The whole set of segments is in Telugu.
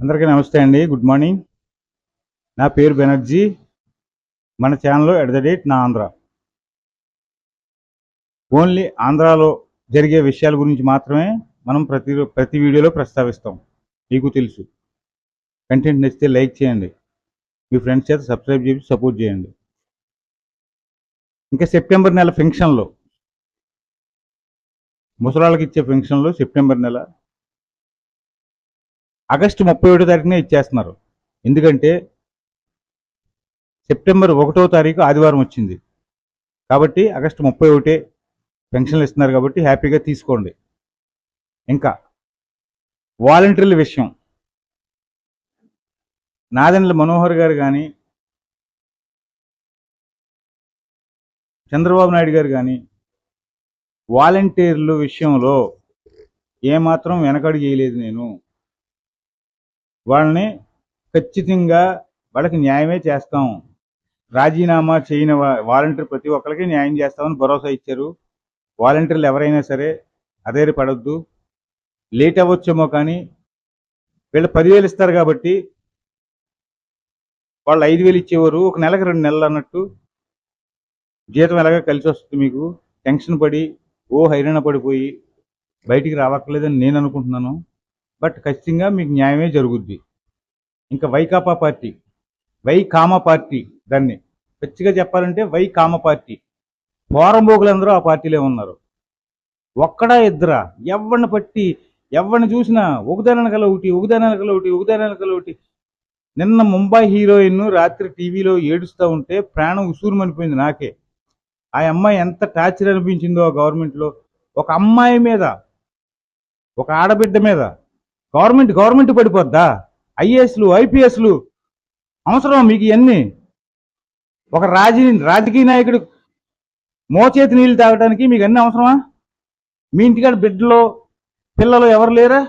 అందరికీ నమస్తే అండి. Good morning. నా పేరు బెనర్జీ. మన ఛానల్లో ఎట్ ద డేట్ నా ఆంధ్ర. ఓన్లీ ఆంధ్రాలో జరిగే విషయాల గురించి మాత్రమే మనం ప్రతి ప్రతి వీడియోలో ప్రస్తావిస్తాం. మీకు తెలుసు. కంటెంట్ నచ్చితే లైక్ చేయండి. మీ ఫ్రెండ్స్ చేత సబ్స్క్రైబ్ చేసి సపోర్ట్ చేయండి. ఇంకా సెప్టెంబర్ నెల ఫంక్షన్లో. ముసలాళ్ళకి ఇచ్చే ఫంక్షన్లో సెప్టెంబర్ నెల ఆగస్టు ముప్పై ఒకటో తారీఖునే ఇచ్చేస్తున్నారు. ఎందుకంటే సెప్టెంబర్ ఒకటో తారీఖు ఆదివారం వచ్చింది. కాబట్టి ఆగస్టు ముప్పై ఒకటే పెన్షన్లు ఇస్తున్నారు కాబట్టి హ్యాపీగా తీసుకోండి. ఇంకా వాలంటీర్ల విషయం. నాదెండ్ల మనోహర్ గారు కానీ చంద్రబాబు నాయుడు గారు కానీ వాలంటీర్లు విషయంలో ఏమాత్రం వెనకడుగు చేయలేదు నేను. వాళ్ళని ఖచ్చితంగా వాళ్ళకి న్యాయమే చేస్తాం. రాజీనామా చేయని వాలంటీర్ ప్రతి ఒక్కరికి న్యాయం చేస్తామని భరోసా ఇచ్చారు. వాలంటీర్లు ఎవరైనా సరే అదేరి పడొద్దు. లేట్ అవ్వచ్చేమో కానీ వీళ్ళు పదివేలు ఇస్తారు కాబట్టి వాళ్ళు ఐదు వేలు ఇచ్చేవారు. ఒక నెలకు రెండు నెలలు అన్నట్టు జీతం ఎలాగ కలిసి వస్తుంది మీకు. టెన్షన్ పడి ఓ హైరాణ పడిపోయి బయటికి రావట్లేదని నేను అనుకుంటున్నాను. బట్ ఖచ్చితంగా మీకు న్యాయమే జరుగుద్ది. ఇంకా వైకాపా పార్టీ వై కామ పార్టీ దాన్ని. పచ్చిగా చెప్పాలంటే వై కామ పార్టీ. పోరంబోకులందరూ ఆ పార్టీలో ఉన్నారు. ఒక్కడా ఇద్దరా? ఎవరిని పట్టి ఎవరిని చూసినా ఒకదానకల ఒకటి ఒకదానకల ఒకటి ఒకదానకల ఒకటి నిన్న ముంబై హీరోయిన్ రాత్రి టీవీలో ఏడుస్తూ ఉంటే ప్రాణం ఉసూరుమనిపోయింది నాకే. ఆ అమ్మాయి ఎంత టార్చర్ అనిపించిందో ఆ గవర్నమెంట్లో. ఒక అమ్మాయి మీద ఒక ఆడబిడ్డ మీద. గవర్నమెంట్ గవర్నమెంట్ పడిపోద్దా? ఐఏఎస్లు ఐపీఎస్లు అవసరం మీకు ఇవన్నీ. ఒక రాజీ రాజకీయ నాయకుడు మోచేతి నీళ్ళు తాగడానికి మీకు అన్నీ అవసరమా? మీ ఇంటికాడ బిడ్డలో పిల్లలు ఎవరు లేరా?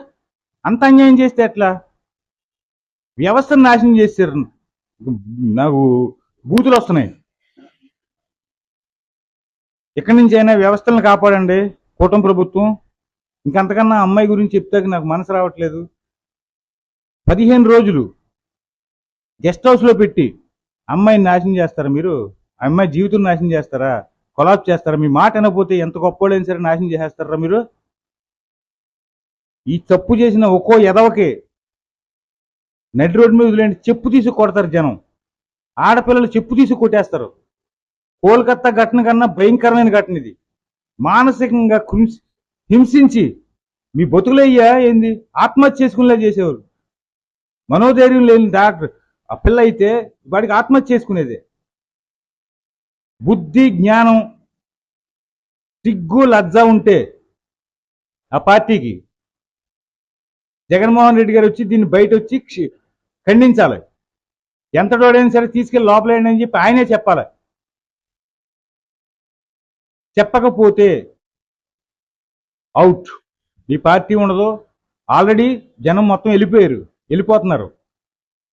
అంత అన్యాయం చేస్తే ఎట్లా? వ్యవస్థను నాశనం చేశారు. నాకు బూతులు వస్తున్నాయి. ఇక్కడి నుంచి అయినా వ్యవస్థలను కాపాడండి. కూటమి ప్రభుత్వం ఇంకంతకన్నా అమ్మాయి గురించి చెప్తాక నాకు మనసు రావట్లేదు. పదిహేను రోజులు గెస్ట్ హౌస్లో పెట్టి అమ్మాయిని నాశనం చేస్తారా మీరు? అమ్మాయి జీవితం నాశనం చేస్తారా? కొలాప్ చేస్తారా? మీ మాట అనకపోతే ఎంత గొప్పోళ్ళైనా సరే నాశనం చేసేస్తారా మీరు? ఈ తప్పు చేసిన ఒక్కో ఎదవకి నడి రోడ్డు మీద వదిలేండి చెప్పు తీసి కొడతారు జనం. ఆడపిల్లలు చెప్పు తీసి కొట్టేస్తారు. కోల్కత్తా ఘటన కన్నా భయంకరమైన ఘటన ఇది. మానసికంగా హింసించి మీ బతుకులయ్యా ఏంది? ఆత్మహత్య చేసుకునేలా చేసేవారు. మనోధైర్యం లేని డాక్టర్ ఆ పిల్ల అయితే వాడికి ఆత్మహత్య చేసుకునేదే. బుద్ధి జ్ఞానం సిగ్గు లజ్జ ఉంటే ఆ పార్టీకి జగన్మోహన్ రెడ్డి గారు వచ్చి దీన్ని బయట వచ్చి ఖండించాలి. ఎంత డోడైనా సరే తీసుకెళ్ళి లోపలేయండి అని చెప్పి ఆయనే చెప్పాలి. చెప్పకపోతే అవుట్. ఈ పార్టీ ఉండదు. ఆల్రెడీ జనం మొత్తం వెళ్ళిపోయారు. వెళ్ళిపోతున్నారు.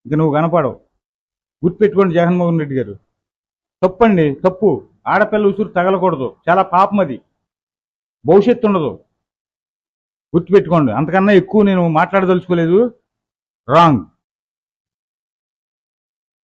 ఇంక నువ్వు కనపడవు. గుర్తుపెట్టుకోండి జగన్మోహన్ రెడ్డి గారు. తప్పండి తప్పు. ఆడపిల్ల ఉసురు తగలకూడదు. చాలా పాపం అది. భవిష్యత్తు ఉండదు. గుర్తుపెట్టుకోండి. అంతకన్నా ఎక్కువ నేను మాట్లాడదలుచుకోలేదు. రాంగ్.